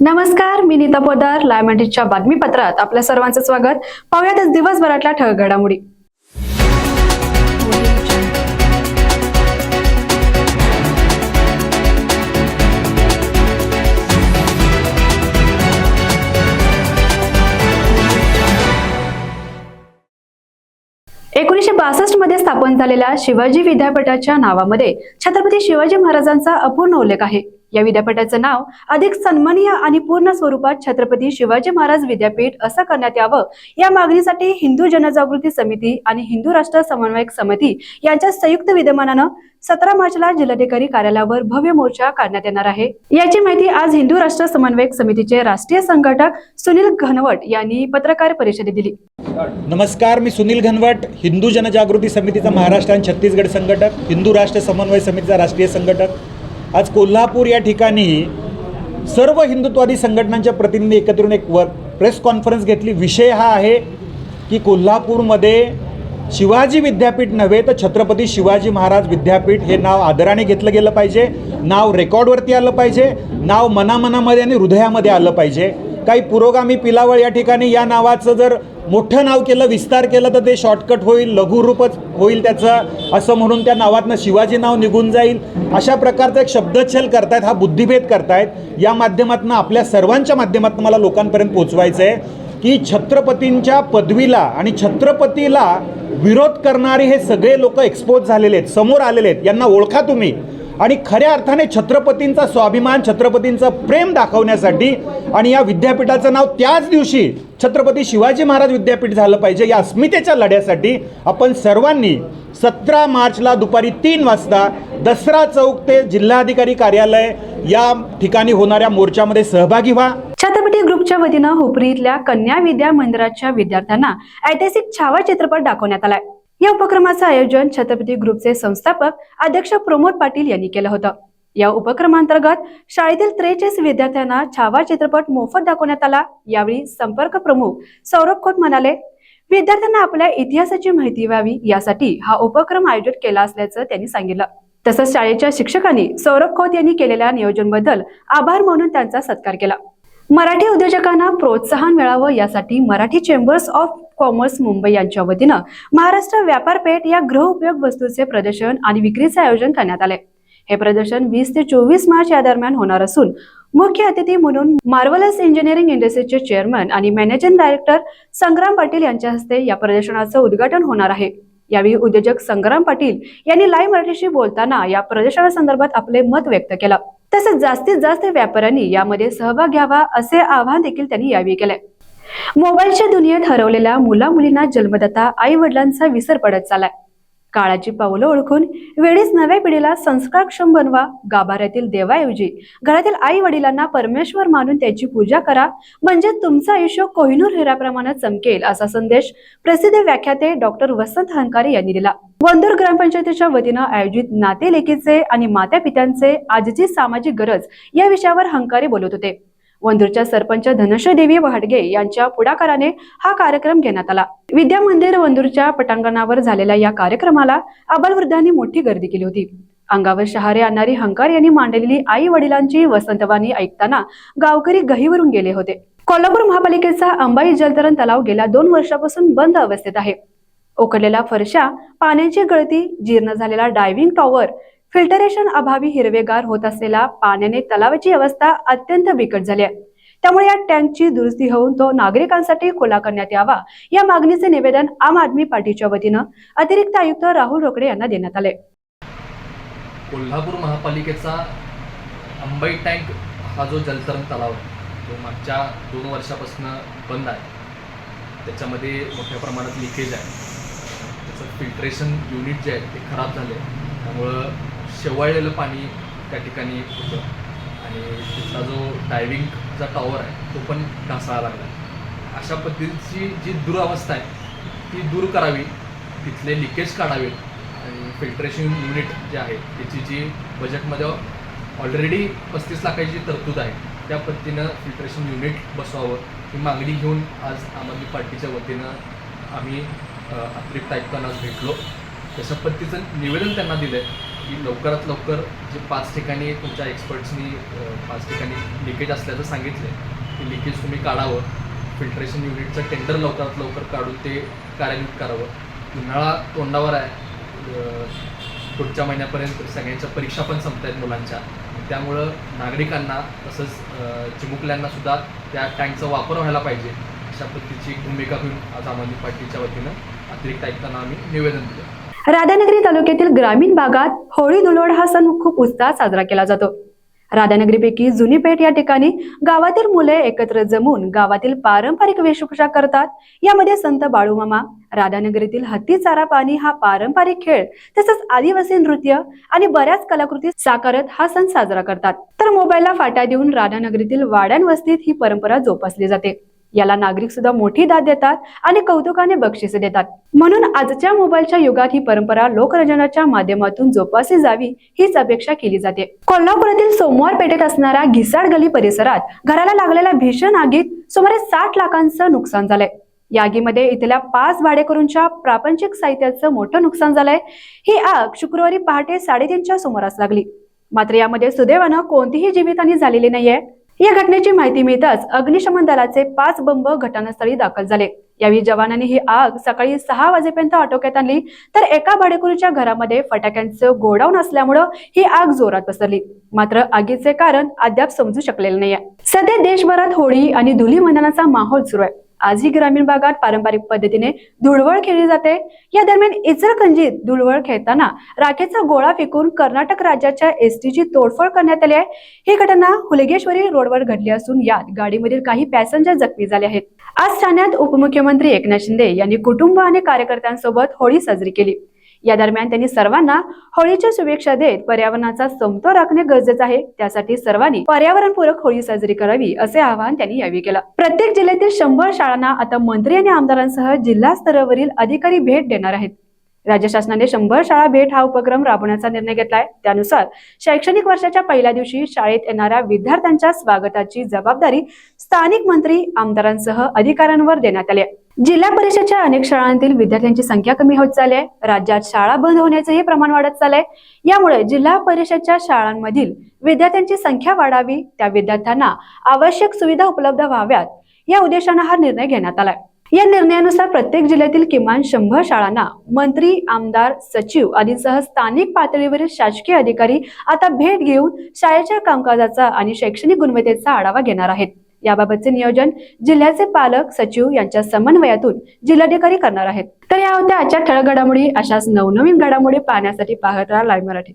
नमस्कार मी नीता पोदार लायमंडीच्या बातमीपत्रात आपल्या सर्वांचं स्वागत. पाहुयातच दिवसभरातल्या ठळक घडामोडी. एकोणीसशे बासष्टमध्ये स्थापन झालेल्या शिवाजी विद्यापीठाच्या नावामध्ये छत्रपती शिवाजी महाराजांचा अपूर्ण उल्लेख आहे. या विद्यापीठाचं नाव अधिक सन्मानीय आणि पूर्ण स्वरूपात छत्रपती शिवाजी महाराज विद्यापीठ असं करण्यात यावं. या मागणीसाठी हिंदू जनजागृती समिती आणि हिंदू राष्ट्र समन्वयक समिती यांच्या संयुक्त विद्यमानानं सतरा मार्चला जिल्हाधिकारी कार्यालयावर भव्य मोर्चा काढण्यात येणार आहे. याची माहिती आज हिंदू राष्ट्र समन्वयक समितीचे राष्ट्रीय संघटक सुनील घनवट यांनी पत्रकार परिषदेत दिली. नमस्कार मी सुनील घनवट हिंदू जनजागृती समितीचा महाराष्ट्र आणि छत्तीसगड संघटक हिंदू राष्ट्र समन्वय समितीचा राष्ट्रीय संघटक. आज कोल्हापूर या ठिकाणी सर्व हिंदुत्वादी संघटनांच्या प्रतिनिधी एकत्रून एक वर प्रेस कॉन्फरन्स घेतली. विषय हा आहे की कोल्हापूरमध्ये शिवाजी विद्यापीठ नव्हे तर छत्रपती शिवाजी महाराज विद्यापीठ हे नाव आदराने घेतलं गेलं पाहिजे. नाव रेकॉर्डवरती आलं पाहिजे. नाव मनामनामध्ये आणि हृदयामध्ये आलं पाहिजे. काही पुरोगामी पिलावळ या ठिकाणी या नावाचं जर मोठं नाव केलं विस्तार केलं तर ते शॉर्टकट होईल लघुरूपच होईल त्याचं असं म्हणून त्या नावातनं शिवाजी नाव निघून जाईल. अशा प्रकारचा एक शब्दच्छल करतायत हा बुद्धिभेद करतायत. या माध्यमातून आपल्या सर्वांच्या माध्यमातून मला लोकांपर्यंत पोचवायचं आहे की छत्रपतींच्या पदवीला आणि छत्रपतीला विरोध करणारे हे सगळे लोक एक्सपोज झालेले आहेत समोर आलेले आहेत. यांना ओळखा तुम्ही. आणि खऱ्या अर्थाने छत्रपतींचा स्वाभिमान छत्रपतींचं प्रेम दाखवण्यासाठी आणि या विद्यापीठाचं नाव त्याच दिवशी छत्रपती शिवाजी महाराज विद्यापीठ झालं पाहिजे या अस्मितेच्या लढ्यासाठी आपण सर्वांनी सतरा मार्चला दुपारी तीन वाजता दसरा चौक ते जिल्हाधिकारी कार्यालय या ठिकाणी होणाऱ्या मोर्चामध्ये सहभागी व्हा. छत्रपती ग्रुपच्या वतीनं हुपरी इथल्या कन्या विद्या मंदिराच्या विद्यार्थ्यांना ऐतिहासिक छावा चित्रपट दाखवण्यात आलाय. या उपक्रमाचं आयोजन छत्रपती ग्रुपचे संस्थापक अध्यक्ष प्रमोद पाटील यांनी केलं होतं. या उपक्रमांतर्गत शाळेतील त्रेचाळीस विद्यार्थ्यांना छावा चित्रपट मोफत दाखवण्यात आला. यावेळी संपर्क प्रमुख सौरभ खोत म्हणाले विद्यार्थ्यांना आपल्या इतिहासाची माहिती व्हावी यासाठी हा उपक्रम आयोजित केला असल्याचं त्यांनी सांगितलं. तसंच शाळेच्या शिक्षकांनी सौरभ खोत यांनी केलेल्या नियोजनबद्दल आभार मानून त्यांचा सत्कार केला. मराठी उद्योजकांना प्रोत्साहन मिळावं यासाठी Marathi chambers of commerce Mumbai यांच्या वतीनं महाराष्ट्र व्यापार पेठ या गृहउपयोग वस्तूचे प्रदर्शन आणि विक्रीचे आयोजन करण्यात आले. हे प्रदर्शन वीस ते चोवीस मार्च या दरम्यान होणार असून मुख्य अतिथी म्हणून मार्वलस इंजिनिअरिंग इंडस्ट्रीचे चेअरमन आणि मॅनेजिंग डायरेक्टर संग्राम पाटील यांच्या हस्ते या प्रदर्शनाचं उद्घाटन होणार आहे. यावेळी उद्योजक संग्राम पाटील यांनी लाईव्ह मराठीशी बोलताना या प्रदर्शनासंदर्भात आपले मत व्यक्त केलं. तसेच जास्तीत जास्त व्यापाऱ्यांनी यामध्ये सहभाग घ्यावा असे आवाहन देखील त्यांनी यावेळी केले मोबाईलच्या दुनियेत हरवलेल्या मुला मुलींना जन्मदाता आई वडिलांचा विसर पडत चालाय काळाची पावलं ओळखून वेळीच नव्या पिढीला संस्कारक्षम बनवा गाभाऱ्यातील देवाऐवजी घरातील आई वडिलांना परमेश्वर मानून त्याची पूजा करा. म्हणजे तुमचं आयुष्य कोहिनूर हिराप्रमाणे चमकेल असा संदेश प्रसिद्ध व्याख्याते डॉक्टर वसंत हंकारे यांनी दिला. वंदूर ग्रामपंचायतीच्या वतीनं आयोजित नातेलेकीचे आणि मात्या पित्यांचे आजची सामाजिक गरज या विषयावर हंकारे बोलत होते. वंदूरच्या सरपंच धनश्रीदेवी वहाडगे यांच्या पुढाकाराने हा कार्यक्रम घेण्यात आला. विद्या मंदिर वंदूरच्या पटांगणावर झालेल्या या कार्यक्रमाला आबालवृद्धांनी मोठी गर्दी केली होती. अंगावर शहारे आणणारी हंकार यांनी मांडलेली आई वडिलांची वसंतवाणी ऐकताना गावकरी गहीवरून गेले होते. कोल्हापूर महापालिकेचा अंबाई जलतरण तलाव गेल्या दोन वर्षापासून बंद अवस्थेत आहे. उकडलेल्या फरशा पाण्याची गळती जीर्ण झालेला डायव्हिंग टॉवर फिल्टरेशन अभावी हिरवेगार होत असलेला पाण्याने तलावाची अवस्था अत्यंत बिकट झाली आहे. त्यामुळे या टँकची दुरुस्ती होऊन तो नागरिकांसाठी खुला करण्यात यावा या मागणीचे निवेदन आम आदमी पार्टीच्या वतीनं अतिरिक्त आयुक्त राहुल रोकडे यांना देण्यात आले. कोल्हापूर महापालिकेचा अंबाई टँक हा जो जलतरण तलाव आहे तो मागच्या दोन वर्षापासून बंद आहे. त्याच्यामध्ये मोठ्या प्रमाणात लिकेज आहे. त्याचं फिल्ट्रेशन युनिट जे आहे ते खराब झाले. त्यामुळं शेवाळलेलं पाणी त्या ठिकाणी होतं. आणि तिथला जो डायविंगचा टॉवर आहे तो पण ढासाळा लागला. अशा पद्धतीची जी दुरावस्था आहे ती दूर करावी. तिथले लिकेज काढावेत आणि फिल्ट्रेशन युनिट जे आहे त्याची जी बजेटमध्ये ऑलरेडी पस्तीस लाखाची तरतूद आहे त्या पद्धतीनं फिल्ट्रेशन युनिट बसवावं. ही मागणी घेऊन आज आम आदमी पार्टीच्या वतीनं आम्ही अतिरिक्त आयुक्तांना आज भेटलो. तशा पद्धतीचं निवेदन त्यांना दिलं आहे की लवकरात लवकर जे पाच ठिकाणी तुमच्या एक्सपर्ट्सनी पाच ठिकाणी लिकेज असल्याचं सांगितलं ते लिकेज तुम्ही काढावं. फिल्ट्रेशन युनिटचं टेंडर लवकरात लवकर काढून ते कार्यान्वित करावं. उन्हाळा तोंडावर आहे. पुढच्या महिन्यापर्यंत सगळ्यांच्या परीक्षा पण संपत आहेत मुलांच्या. त्यामुळं नागरिकांना तसंच चिमुकल्यांनासुद्धा चिमुकल्यांना सुद्धा त्या टँकचा वापर व्हायला पाहिजे. अशा पद्धतीची भूमिका घेऊन आज आम आदमी पार्टीच्या वतीनं अतिरिक्त आयुक्तांना आम्ही निवेदन दिलं. राधानगरी तालुक्यातील ग्रामीण भागात होळी धुलोड हा सण खूप उत्साहात साजरा केला जातो. राधानगरीपैकी जुनी पेठ या ठिकाणी गावातील मुले एकत्र जमून गावातील पारंपरिक वेशभूषा करतात. यामध्ये संत बाळूमामा राधानगरीतील हत्ती चारा पाणी हा पारंपरिक खेळ तसंच आदिवासी नृत्य आणि बऱ्याच कलाकृती साकारत हा सण साजरा करतात. तर मोबाईलला फाटा देऊन राधानगरीतील वाड्यान वस्तीत ही परंपरा जोपासली जाते. याला नागरिक सुद्धा मोठी दाद देतात आणि कौतुकाने बक्षिसे देतात. म्हणून आजच्या मोबाईलच्या युगात ही परंपरा लोकरंजनाच्या माध्यमातून जोपासली जावी हीच अपेक्षा केली जाते. कोल्हापुरातील सोमवार पेठेत असणाऱ्या घिसाड गली परिसरात घराला लागलेल्या भीषण आगीत सुमारे साठ लाखांचं नुकसान झालंय. या आगीमध्ये इथल्या पाच भाडेकरूंच्या प्रापंचिक साहित्याचं मोठं नुकसान झालंय. ही आग शुक्रवारी पहाटे साडेतीनच्या सुमारास लागली. मात्र यामध्ये सुदैवानं कोणतीही जीवितहानी झालेली नाहीये. या घटनेची माहिती मिळताच अग्निशमन दलाचे पाच बंब घटनास्थळी दाखल झाले. यावेळी जवानांनी ही आग सकाळी सहा वाजेपर्यंत आटोक्यात आणली तर एका भाडेकरूच्या घरामध्ये फटाक्यांचं गोडाऊन असल्यामुळं ही आग जोरात पसरली. मात्र आगीचे कारण अद्याप समजू शकलेलं नाहीये. सध्या देशभरात होळी आणि धुली मैदानाचा माहोल सुरू आहे. आजही ग्रामीण भागात पारंपरिक पद्धतीने धुळवळ खेळली जाते. या दरम्यान इचलकरंजीत धुळवळ खेळताना राखेचा गोळा फेकून कर्नाटक राज्याच्या एसटीची तोडफोड करण्यात आली आहे. ही घटना हुलगेश्वरी रोडवर घडली असून यात गाडीमधील काही पॅसेंजर जखमी झाले आहेत. आज ठाण्यात उपमुख्यमंत्री एकनाथ शिंदे यांनी कुटुंब आणि कार्यकर्त्यांसोबत होळी साजरी केली. या दरम्यान त्यांनी सर्वांना होळीच्या शुभेच्छा देत पर्यावरणाचा समतोल राखणे गरजेचं आहे. त्यासाठी सर्वांनी पर्यावरणपूरक होळी साजरी करावी असे आवाहन त्यांनी यावेळी केलं. प्रत्येक जिल्ह्यातील शंभर शाळांना आता मंत्री आणि आमदारांसह जिल्हा स्तरावरील अधिकारी भेट देणार आहेत. राज्य शासनाने शंभर शाळा भेट हा उपक्रम राबवण्याचा निर्णय घेतलाय. त्यानुसार शैक्षणिक वर्षाच्या पहिल्या दिवशी शाळेत येणाऱ्या विद्यार्थ्यांच्या स्वागताची जबाबदारी स्थानिक मंत्री आमदारांसह अधिकाऱ्यांवर देण्यात आली आहे. जिल्हा परिषदच्या अनेक शाळांतील विद्यार्थ्यांची संख्या कमी होत चालली आहे. राज्यात शाळा बंद होण्याचंही प्रमाण वाढत चाललंय. यामुळे जिल्हा परिषदच्या शाळांमधील विद्यार्थ्यांची संख्या वाढावी त्या विद्यार्थ्यांना आवश्यक सुविधा उपलब्ध व्हाव्यात या उद्देशानं हा निर्णय घेण्यात आलाय. या निर्णयानुसार प्रत्येक जिल्ह्यातील किमान शंभर शाळांना मंत्री आमदार सचिव आदींसह स्थानिक पातळीवरील शासकीय अधिकारी आता भेट घेऊन शाळेच्या कामकाजाचा आणि शैक्षणिक गुणवत्तेचा आढावा घेणार आहेत. याबाबतचे नियोजन जिल्ह्याचे पालक सचिव यांच्या समन्वयातून जिल्हाधिकारी करणार आहेत. तर या होत्या आजच्या ठळक घडामोडी. अशाच नवनवीन घडामोडी पाहण्यासाठी पाहत राहा लाईव्ह मराठी.